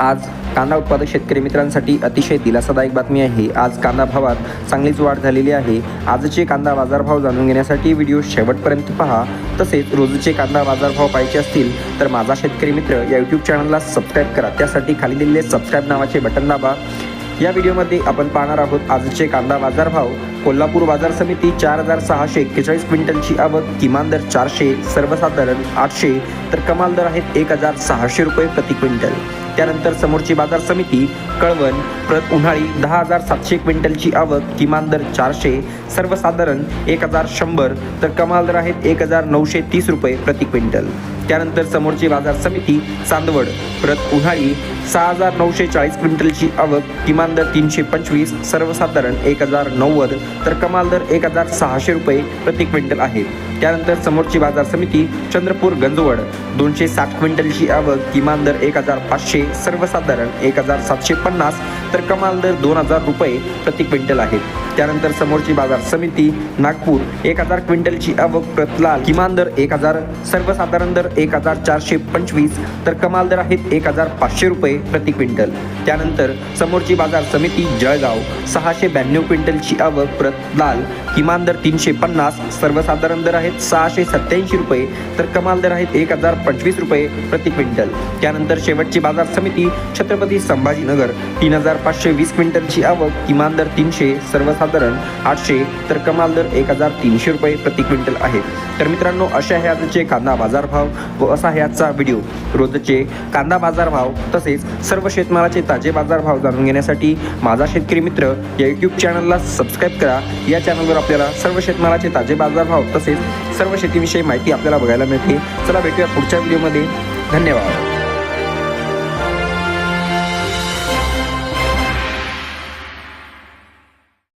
आज कांदा उत्पादक शेतकरी मित्रांसाठी अतिशय दिलासादायक बातमी आहे. आज कांदा भावात चांगलीच वाढ झालेली आहे. आजचे कांदा बाजारभाव जाणून घेण्यासाठी व्हिडिओ शेवटपर्यंत पहा. तसेच रोजचे कांदा बाजारभाव पाहिजे असतील तर माझा शेतकरी मित्र या यूट्यूब चॅनलला सबस्क्राईब करा. त्यासाठी खाली दिलेले सबस्क्राईब नावाचे बटन दाबा. या व्हिडिओमध्ये आपण पाहणार आहोत आजचे कांदा बाजारभाव. कोल्हापूर बाजार समिती चार हजार सहाशे एक्केचाळीस क्विंटलची आवक किमान दर चारशे सर्वसाधारण आठशे तर कमाल दर आहेत एक हजार सहाशे रुपये प्रति क्विंटल. त्यानंतर समोरची बाजार समिती कळवण प्रत उन्हाळी दहा हजार सातशे क्विंटलची आवक किमान दर चारशे सर्वसाधारण एक हजार शंभर तर कमाल दर आहेत एक हजार नऊशे तीस रुपये प्रति क्विंटल. त्यानंतर समोरची बाजार समिती चांदवड प्रत उन्हाळी सहा हजार नऊशे चाळीस क्विंटलची आवक किमान दर तीनशे पंचवीस सर्वसाधारण एक हजार नव्वद तर कमाल दर एक हजार सहाशे रुपये प्रति क्विंटल आहे. त्यानंतर समोरची बाजार समिती चंद्रपूर गंजवड दोनशे साठ क्विंटलची आवक किमान दर एक हजार पाचशे सर्वसाधारण एक हजार सातशे पन्नास तर कमाल दर दोन हजार रुपये प्रति क्विंटल आहे. त्यानंतर समोरची बाजार समिती नागपूर एक हजार क्विंटलची आवक प्रतलाल किमान दर एक हजार सर्वसाधारण दर एक हजार चारशे पंचवीस तर कमाल दर आहेत एक हजार पाचशे रुपये प्रति क्विंटल. त्यानंतर समोरची बाजार समिती जळगाव सहाशे ब्याण्णव क्विंटलची आवक प्रत लाल. किमान दर तीनशे पन्नास सर्वसाधारण दर आहेत सहाशे सत्याऐंशी रुपये तर कमाल दर आहेत एक हजार पंचवीस रुपये प्रति क्विंटल. त्यानंतर शेवटची बाजार समिती छत्रपती संभाजीनगर तीन हजार पाचशे वीस क्विंटलची आवक किमान दर तीनशे साधारण आठशे तर कमाल दर एक हजार तीनशे रुपये प्रति क्विंटल आहे. तर मित्रांनो अशा आहे आजचे कांदा बाजारभाव व असा आहे आजचा व्हिडिओ. रोजचे कांदा बाजारभाव तसेच सर्व शेतमालाचे ताजे बाजारभाव जाणून घेण्यासाठी माझा शेतकरी मित्र या यूट्यूब चॅनलला सबस्क्राईब करा. या चॅनलवर आपल्याला सर्व शेतमालाचे ताजे बाजारभाव तसेच सर्व शेतीविषयी माहिती आपल्याला बघायला मिळते. चला भेटूया पुढच्या व्हिडिओमध्ये. धन्यवाद.